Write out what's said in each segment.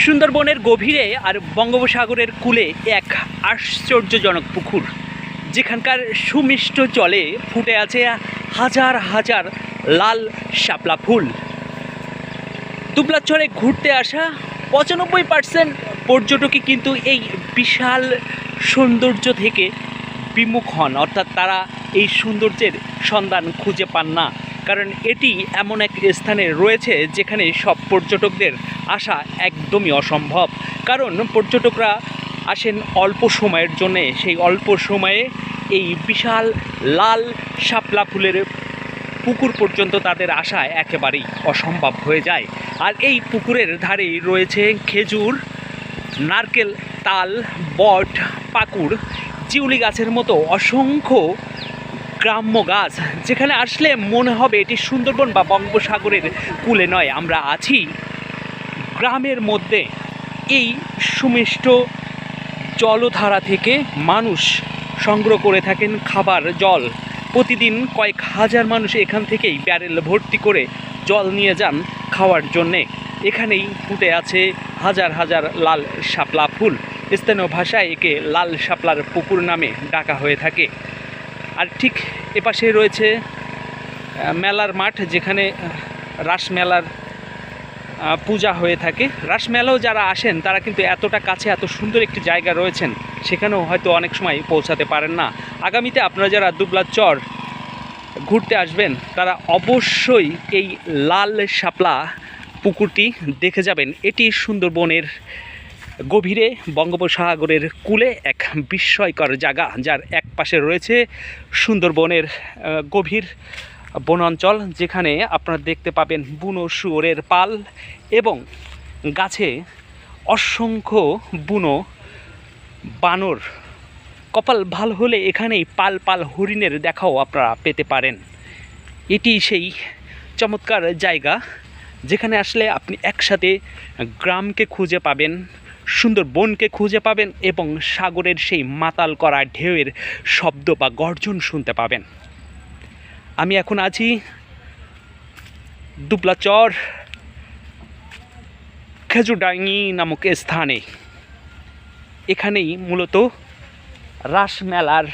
সুন্দরবনের গভীরে আর বঙ্গোপসাগরের কূলে এক আশ্চর্যজনক পুকুর, যেখানকার সুমিষ্ট জলে ফুটে আছে হাজার হাজার লাল শাপলা ফুল। দুবলাচরে ঘুরতে আসা পঁচানব্বই পার্সেন্ট পর্যটকই কিন্তু এই বিশাল সৌন্দর্য থেকে বিমুখ হন, অর্থাৎ তারা এই সৌন্দর্যের সন্ধান খুঁজে পান না। কারণ এটি এমন এক স্থানে রয়েছে যেখানে সব পর্যটকদের আসা একদমই অসম্ভব। কারণ পর্যটকরা আসেন অল্প সময়ের জন্যে, সেই অল্প সময়ে এই বিশাল লাল শাপলা ফুলের পুকুর পর্যন্ত তাদের আসা একেবারেই অসম্ভব হয়ে যায়। আর এই পুকুরের ধারেই রয়েছে খেজুর, নারকেল, তাল, বট, পাকুড়, জিউলি গাছের মতো অসংখ্য গ্রাম্য গাছ, যেখানে আসলে মনে হবে এটি সুন্দরবন বা বঙ্গোপসাগরের কূলে নয়। আমরা আছি গ্রামের মধ্যে। এই সুমিষ্ট জলধারা থেকে মানুষ সংগ্রহ করে থাকেন খাবার, জল। প্রতিদিন কয়েক হাজার মানুষ এখান থেকেই ব্যারেল ভর্তি করে জল নিয়ে যান খাওয়ার জন্যে। এখানেই ফুটে আছে হাজার হাজার লাল শাপলা ফুল। স্থানীয় ভাষায় একে লাল শাপলার পুকুর নামে ডাকা হয়ে থাকে। আর ঠিক এপাশে রয়েছে মেলার মাঠ যেখানে আহ, রাস মেলার পূজা হয়ে থাকে। রাসমেলাও যারা আসেন তারা কিন্তু এতটা কাছে এত সুন্দর একটি জায়গা রয়েছেন সেখানেও হয়তো অনেক সময় পৌঁছাতে পারেন না। আগামীতে আপনারা যারা দুবলা চর ঘুরতে আসবেন তারা অবশ্যই এই লাল শাপলা পুকুরটি দেখে যাবেন। এটি সুন্দরবনের গভীরে বঙ্গোপসাগরের কূলে এক বিস্ময়কর জায়গা, যার এক পাশে রয়েছে সুন্দরবনের গভীর বনাঞ্চল, যেখানে আপনারা দেখতে পাবেন বুনো শুয়োরের পাল এবং গাছে অসংখ্য বুনো বানর। কপাল ভালো হলে এখানেই পাল পাল হরিণের দেখাও আপনারা পেতে পারেন। এটি সেই চমৎকার জায়গা, যেখানে আসলে আপনি একসাথে গ্রামকে খুঁজে পাবেন। সুন্দর বনকে খুঁজে পাবেন এবং সাগরের সেই মাতাল করা ঢেউয়ের শব্দ বা গর্জন শুনতে পাবেন। আমি এখন আছি দুবলাচর খেজুরডাঙ্গি নামক স্থানে। এখানেই মূলত রাস মেলার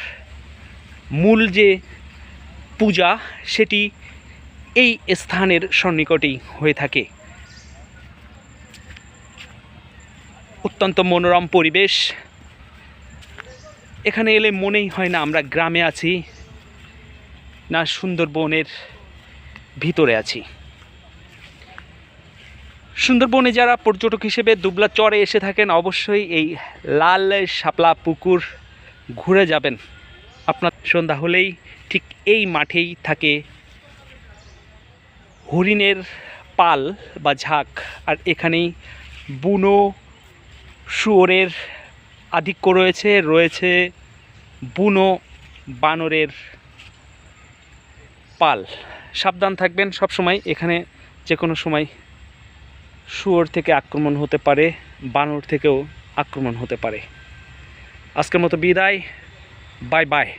মূল যে পূজা, সেটি এই স্থানের সন্নিকটেই হয়ে থাকে। অত্যন্ত মনোরম পরিবেশ। এখানে এলে মনেই হয় না আমরা গ্রামে আছি, না সুন্দরবনের ভিতরে আছি। সুন্দরবনে যারা পর্যটক হিসেবে দুবলা চরে এসে থাকেন, অবশ্যই এই লাল শাপলা পুকুর ঘুরে যাবেন। আপনার সন্ধ্যা হলেই ঠিক এই মাঠেই থাকে হরিণের পাল বা ঝাঁক, আর এখানেই বুনো শুয়োরের আধিক্য রয়েছে রয়েছে বুনো বানরের পাল। সাবধান থাকবেন সব সময় এখানে যে কোনো সময় শুয়োর থেকে আক্রমণ হতে পারে, বানর থেকেও আক্রমণ হতে পারে। আজকের মতো বিদায়, বাই বাই।